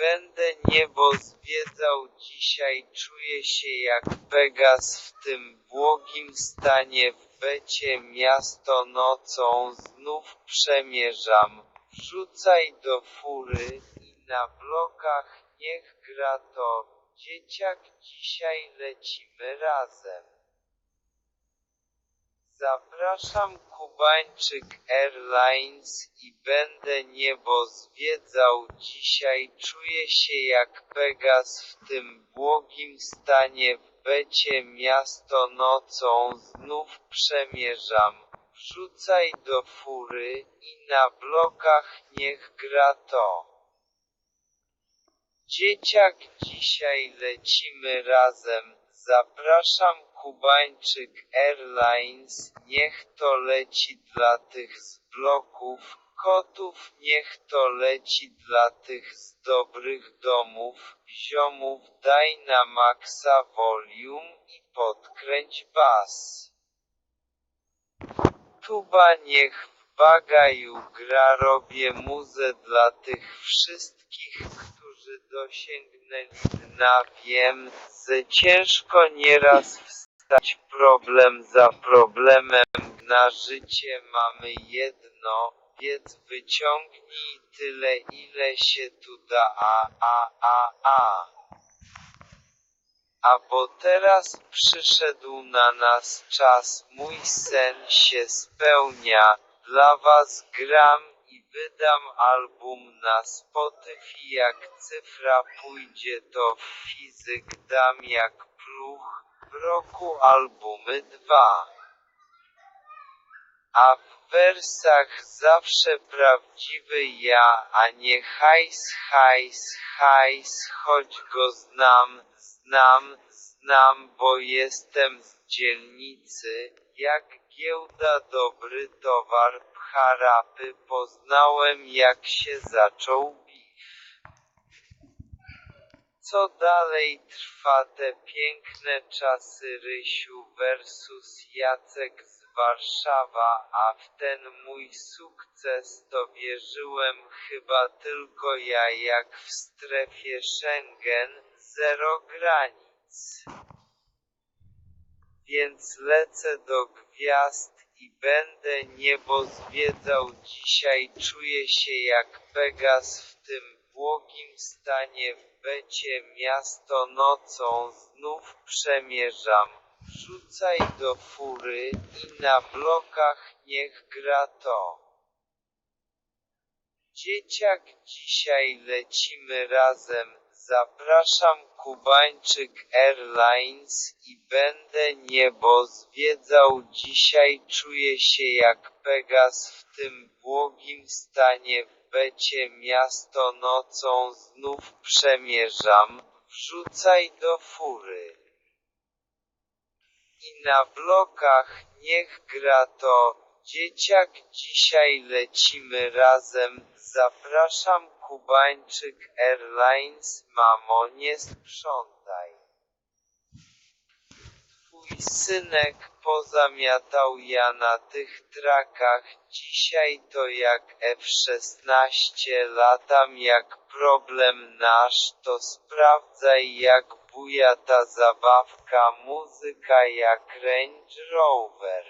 będę niebo zwiedzał dzisiaj czuję się jak Pegas w tym błogim stanie w becie miasto nocą znów przemierzam, wrzucaj do fury, i na blokach niech gra to, dzieciak dzisiaj lecimy razem. Zapraszam Kubańczyk Airlines i będę niebo zwiedzał dzisiaj. Czuję się jak Pegas w tym błogim stanie. W becie miasto nocą znów przemierzam, wrzucaj do fury, i na blokach niech gra to. Dzieciak dzisiaj lecimy razem, zapraszam Kubańczyk Airlines, niech to leci dla tych z bloków, kotów niech to leci dla tych z dobrych domów, ziomów daj na maksa volume i podkręć bas. Tuba niech w bagaju gra robię muzę dla tych wszystkich, którzy dosięgnęli dna wiem, że ciężko nieraz wstać problem za problemem, na życie mamy jedno, więc wyciągnij tyle ile się tu da. A a a a. A bo teraz przyszedł na nas czas, mój sen się spełnia, dla was gram i wydam album na Spotify. Jak cyfra pójdzie to w fizyk dam jak pluch, w roku albumy dwa. A w wersach zawsze prawdziwy ja, a nie hajs hajs hajs, choć go znam, znam, znam, bo jestem z dzielnicy, jak giełda dobry towar pcha rapy poznałem jak się zaczął. Co dalej trwa te piękne czasy Rysiu versus Jacek z Warszawa, a w ten mój sukces to wierzyłem chyba tylko ja jak w strefie Schengen, zero granic. Więc lecę do gwiazd i będę niebo zwiedzał dzisiaj czuję się jak Pegas w tym błogim stanie w becie miasto nocą znów przemierzam, wrzucaj do fury, i na blokach niech gra to. Dzieciak dzisiaj lecimy razem, zapraszam Kubańczyk Airlines i będę niebo zwiedzał. Dzisiaj czuję się jak Pegas w tym błogim stanie becie miasto nocą znów przemierzam, wrzucaj do fury. I na blokach niech gra to, dzieciak dzisiaj lecimy razem, zapraszam Kubańczyk Airlines mamo nie sprzątaj. Twój synek pozamiatał ja na tych trakach, dzisiaj to jak F16 latam jak problem nasz, to sprawdzaj jak buja ta zabawka muzyka jak Range Rover.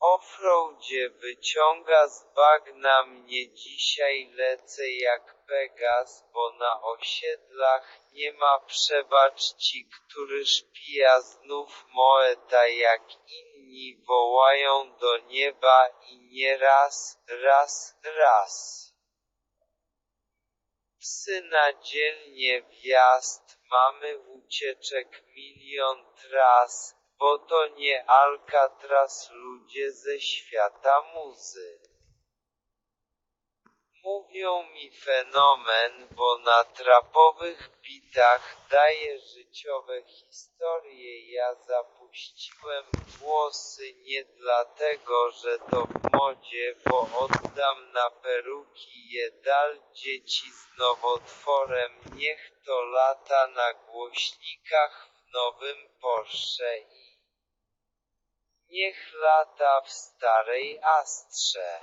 Offroadzie wyciąga z bagna mnie dzisiaj lecę jak Pegas, bo na osiedlach nie ma przebaczci, który szpija znów moeta jak inni wołają do nieba i nie raz, raz, raz. Psy na dzielnie wjazd, mamy ucieczek milion tras, bo to nie Alcatraz ludzie ze świata muzy. Mówią mi fenomen, bo na trapowych bitach daje życiowe historie ja zapuściłem włosy nie dlatego, że to w modzie, bo oddam na peruki je dal dzieci z nowotworem niech to lata na głośnikach w nowym Porsche Niech lata w starej Astrze.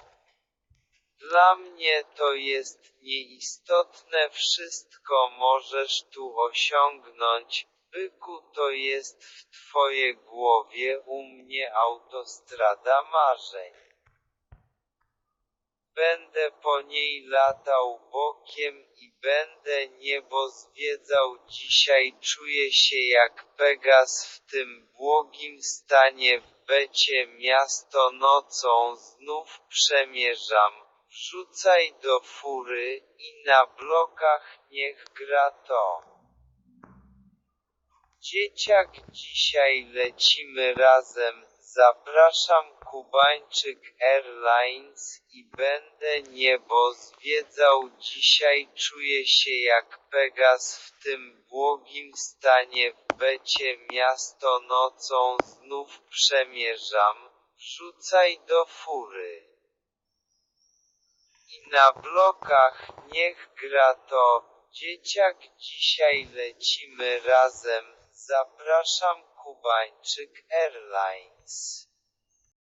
Dla mnie to jest nieistotne wszystko możesz tu osiągnąć, byku to jest w twoje głowie u mnie autostrada marzeń. Będę po niej latał bokiem i będę niebo zwiedzał. Dzisiaj czuję się jak Pegas w tym błogim stanie. W becie miasto nocą znów przemierzam, wrzucaj do fury i na blokach niech gra to. Dzieciak dzisiaj lecimy razem, zapraszam Kubańczyk Airlines i będę niebo zwiedzał. Dzisiaj czuję się jak Pegas w tym błogim stanie. W becie miasto nocą znów przemierzam, wrzucaj do fury. I na blokach niech gra to, dzieciak dzisiaj lecimy razem, zapraszam Kubańczyk Airlines.